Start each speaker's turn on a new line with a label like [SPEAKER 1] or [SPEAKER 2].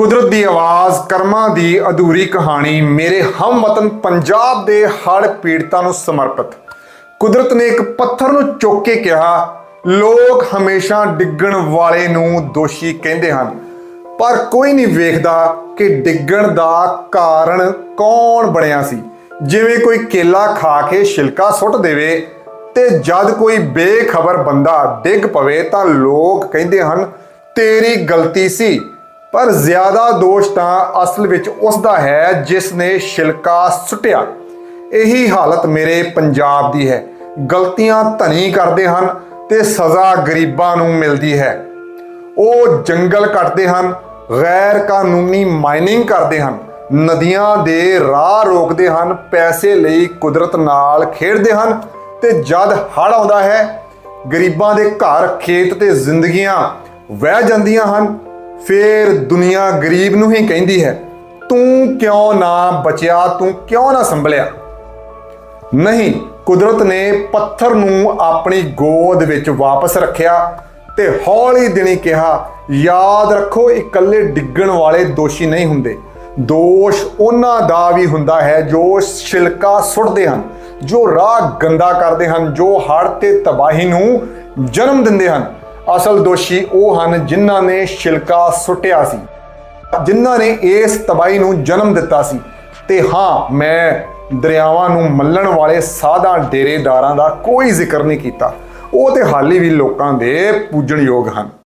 [SPEAKER 1] ਕੁਦਰਤ ਦੀ ਆਵਾਜ਼, ਕਰਮਾਂ ਦੀ ਅਧੂਰੀ ਕਹਾਣੀ, ਮੇਰੇ ਹਮ ਵਤਨ ਪੰਜਾਬ ਦੇ ਹੜ੍ਹ ਪੀੜਤਾਂ ਨੂੰ ਸਮਰਪਿਤ। ਕੁਦਰਤ ਨੇ ਇੱਕ ਪੱਥਰ ਨੂੰ ਚੁੱਕ ਕੇ ਕਿਹਾ, ਲੋਕ ਹਮੇਸ਼ਾ ਡਿੱਗਣ ਵਾਲੇ ਨੂੰ ਦੋਸ਼ੀ ਕਹਿੰਦੇ ਹਨ, ਪਰ ਕੋਈ ਨਹੀਂ ਵੇਖਦਾ ਕਿ ਡਿੱਗਣ ਦਾ ਕਾਰਨ ਕੌਣ ਬਣਿਆ ਸੀ। ਜਿਵੇਂ ਕੋਈ ਕੇਲਾ ਖਾ ਕੇ ਛਿਲਕਾ ਸੁੱਟ ਦੇਵੇ ਤੇ ਜਦ ਕੋਈ ਬੇਖਬਰ ਬੰਦਾ ਡਿੱਗ ਪਵੇ ਤਾਂ ਲੋਕ ਕਹਿੰਦੇ ਹਨ, ਤੇਰੀ ਗਲਤੀ ਸੀ ਪਰ ਜ਼ਿਆਦਾ ਦੋਸ਼ ਤਾਂ ਅਸਲ ਵਿੱਚ ਉਸ ਦਾ ਹੈ ਜਿਸ ਨੇ ਛਿਲਕਾ ਸੁੱਟਿਆ। ਇਹੀ ਹਾਲਤ ਮੇਰੇ ਪੰਜਾਬ ਦੀ ਹੈ। ਗਲਤੀਆਂ ਧਨੀ ਕਰਦੇ ਹਨ ਤੇ ਸਜ਼ਾ ਗਰੀਬਾਂ ਨੂੰ ਮਿਲਦੀ ਹੈ। ਉਹ ਜੰਗਲ ਕੱਟਦੇ ਹਨ, ਗੈਰ ਕਾਨੂੰਨੀ ਮਾਈਨਿੰਗ ਕਰਦੇ ਹਨ, ਨਦੀਆਂ ਦੇ ਰਾਹ ਰੋਕਦੇ ਹਨ, ਪੈਸੇ ਲਈ ਕੁਦਰਤ ਨਾਲ ਖੇਡਦੇ ਹਨ ਤੇ ਜਦ ਹੜ੍ਹ ਆਉਂਦਾ ਹੈ, ਗਰੀਬਾਂ ਦੇ ਘਰ ਖੇਤ ਤੇ ਜ਼ਿੰਦਗੀਆਂ ਵਹਿ ਜਾਂਦੀਆਂ ਹਨ। ਫੇਰ ਦੁਨੀਆ ਗਰੀਬ ਨੂੰ ਹੀ ਕਹਿੰਦੀ ਹੈ, ਤੂੰ ਕਿਉਂ ਨਾ ਬਚਿਆ? ਤੂੰ ਕਿਉਂ ਨਾ ਸੰਭਲਿਆ? ਨਹੀਂ, ਕੁਦਰਤ ਨੇ ਪੱਥਰ ਨੂੰ ਆਪਣੀ ਗੋਦ ਵਿੱਚ ਵਾਪਸ ਰੱਖਿਆ ਤੇ ਹੌਲੀ ਦਿਨੀ ਕਿਹਾ, ਯਾਦ ਰੱਖੋ, ਇਕੱਲੇ ਡਿੱਗਣ ਵਾਲੇ ਦੋਸ਼ੀ ਨਹੀਂ ਹੁੰਦੇ। ਦੋਸ਼ ਉਹਨਾਂ ਦਾ ਵੀ ਹੁੰਦਾ ਹੈ ਜੋ ਛਿਲਕਾ ਸੁੱਟਦੇ ਹਨ, ਜੋ ਰਾਹ ਗੰਦਾ ਕਰਦੇ ਹਨ, ਜੋ ਹੜ੍ਹ ਤੇ ਤਬਾਹੀ ਨੂੰ ਜਨਮ ਦਿੰਦੇ ਹਨ। ਅਸਲ ਦੋਸ਼ੀ ਉਹ ਹਨ ਜਿਨ੍ਹਾਂ ਨੇ ਛਿਲਕਾ ਸੁੱਟਿਆ ਸੀ। ਜਿਨ੍ਹਾਂ ਨੇ ਇਸ ਤਬਾਹੀ ਨੂੰ ਜਨਮ ਦਿੱਤਾ ਸੀ। ਤੇ ਹਾਂ, ਮੈਂ ਦਰਿਆਵਾਂ ਨੂੰ ਮੱਲਣ ਵਾਲੇ ਸਾਧਾਂ ਡੇਰੇਦਾਰਾਂ ਦਾ ਕੋਈ ਜ਼ਿਕਰ ਨਹੀਂ ਕੀਤਾ। ਉਹ ਤੇ ਹਾਲੇ ਵੀ ਲੋਕਾਂ ਦੇ ਪੂਜਣਯੋਗ ਹਨ।